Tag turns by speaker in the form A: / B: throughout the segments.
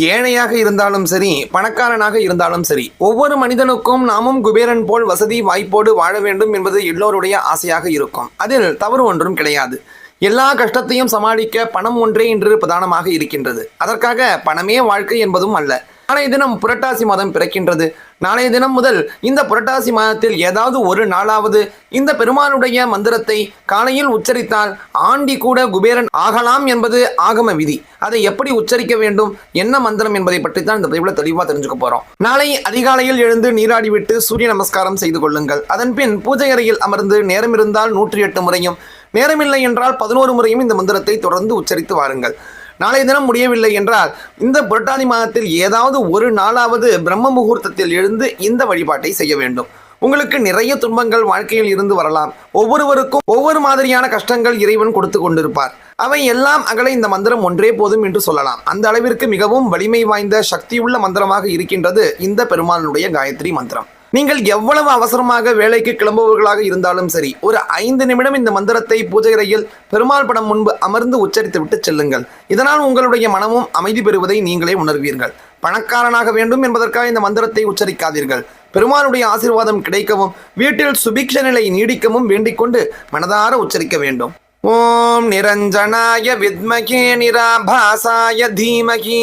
A: ஏழையாக இருந்தாலும் சரி பணக்காரனாக இருந்தாலும் சரி ஒவ்வொரு மனிதனுக்கும் நாமும் குபேரன் போல் வசதி வாய்ப்போடு வாழ வேண்டும் என்பது எல்லோருடைய ஆசையாக இருக்கும். அதில் தவறு ஒன்றும் கிடையாது. எல்லா கஷ்டத்தையும் சமாளிக்க பணம் ஒன்றே இன்று பிரதானமாக இருக்கின்றது. அதற்காக பணமே வாழ்க்கை என்பதும் அல்ல. நாளைய தினம் புரட்டாசி மாதம் பிறக்கின்றது. நாளைய தினம் முதல் இந்த புரட்டாசி மாதத்தில் ஏதாவது ஒரு நாளாவது இந்த பெருமானுடைய மந்திரத்தை காலையில் உச்சரித்தால் ஆண்டி கூட குபேரன் ஆகலாம் என்பது ஆகம விதி. அதை எப்படி உச்சரிக்க வேண்டும்? என்ன மந்திரம் என்பதை பற்றி தான் இந்த பதிவில் தெளிவாக தெரிஞ்சுக்க போகிறோம் நாளை அதிகாலையில் எழுந்து நீராடி விட்டு சூரிய நமஸ்காரம் செய்து கொள்ளுங்கள். அதன்பின் பூஜை அறையில் அமர்ந்து நேரம் இருந்தால் நூற்றி எட்டு முறையும் நேரமில்லை என்றால் பதினோரு முறையும் இந்த மந்திரத்தை தொடர்ந்து உச்சரித்து வாருங்கள். நாளைய தினம் முடியவில்லை என்றால் இந்த புரட்டாதி மாதத்தில் ஏதாவது ஒரு நாளாவது பிரம்ம முகூர்த்தத்தில் எழுந்து இந்த வழிபாட்டை செய்ய வேண்டும். உங்களுக்கு நிறைய துன்பங்கள் வாழ்க்கையில் இருந்து வரலாம். ஒவ்வொருவருக்கும் ஒவ்வொரு மாதிரியான கஷ்டங்கள் இறைவன் கொடுத்து கொண்டிருப்பார். அவை எல்லாம் அகல இந்த மந்திரம் ஒன்றே போதும் என்று சொல்லலாம். அந்த அளவிற்கு மிகவும் வலிமை வாய்ந்த சக்தியுள்ள மந்திரமாக இருக்கின்றது இந்த பெருமாளினுடைய காயத்ரி மந்திரம். நீங்கள் எவ்வளவு அவசரமாக வேலைக்கு கிளம்புபவர்களாக இருந்தாலும் சரி ஒரு ஐந்து நிமிடம் இந்த மந்திரத்தை பூஜைகரையில் பெருமாள் படம் முன்பு அமர்ந்து உச்சரித்து விட்டு செல்லுங்கள். இதனால் உங்களுடைய மனமும் அமைதி பெறுவதை நீங்களே உணர்வீர்கள். பணக்காரனாக வேண்டும் என்பதற்காக இந்த மந்திரத்தை உச்சரிக்காதீர்கள். பெருமாளுடைய ஆசீர்வாதம் கிடைக்கவும் வீட்டில் சுபிக்ஷ நிலை நீடிக்கவும் வேண்டிக்கொண்டு மனதார உச்சரிக்க வேண்டும். ஓம் நிரஞ்சனாய வித்மகே நிராபாசாய தீமகி.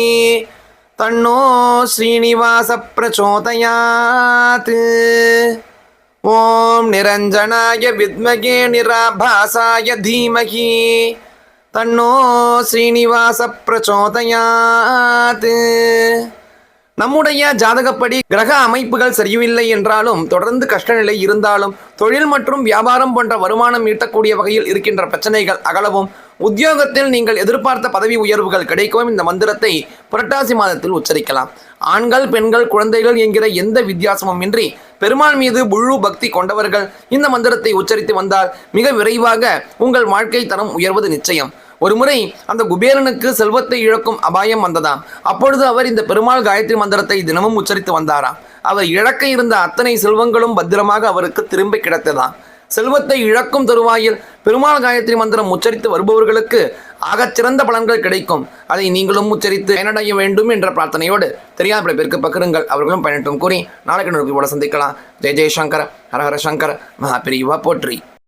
A: तन्नो श्रीनिवासप्रचोदयात्। ॐ निरञ्जनाय विद्महे निराभासाय धीमहि। तन्नो श्रीनिवासप्रचोदयात्। நம்முடைய ஜாதகப்படி கிரக அமைப்புகள் சரியில்லை என்றாலும் தொடர்ந்து கஷ்டநிலை இருந்தாலும் தொழில் மற்றும் வியாபாரம் போன்ற வருமானம் ஈட்டக்கூடிய வகையில் இருக்கின்ற பிரச்சனைகள் அகலவும். உத்தியோகத்தில் நீங்கள் எதிர்பார்த்த பதவி உயர்வுகள் கிடைக்கவும் இந்த மந்திரத்தை புரட்டாசி மாதத்தில் உச்சரிக்கலாம். ஆண்கள் பெண்கள் குழந்தைகள் என்கிற எந்த வித்தியாசமும் இன்றி பெருமாள் மீது முழு பக்தி கொண்டவர்கள் இந்த மந்திரத்தை உச்சரித்து வந்தால் மிக விரைவாக உங்கள் வாழ்க்கை தரம் உயர்வது நிச்சயம். ஒருமுறை அந்த குபேரனுக்கு செல்வத்தை இழக்கும் அபாயம் வந்ததாம் அப்பொழுது அவர் இந்த பெருமாள் காயத்ரி மந்திரத்தை தினமும் உச்சரித்து வந்தாராம் அவர் இழக்க இருந்த அத்தனை செல்வங்களும் பத்திரமாக அவருக்கு திரும்ப கிடைத்ததாம் செல்வத்தை இழக்கும் தருவாயில் பெருமாள் காயத்ரி மந்திரம் உச்சரித்து வருபவர்களுக்கு ஆகச்சிறந்த பலன்கள் கிடைக்கும். அதை நீங்களும் உச்சரித்து பயனடைய வேண்டும் என்ற பிரார்த்தனையோடு தெரியாத பல பேருக்கு பகிருங்கள். அவர்களும் பயனட்டும் கூறி நாளைக்கு நோக்கி கூட சந்திக்கலாம். ஜெய ஜெயசங்கர ஹரஹர சங்கர் மகாபிரிவா போற்றி.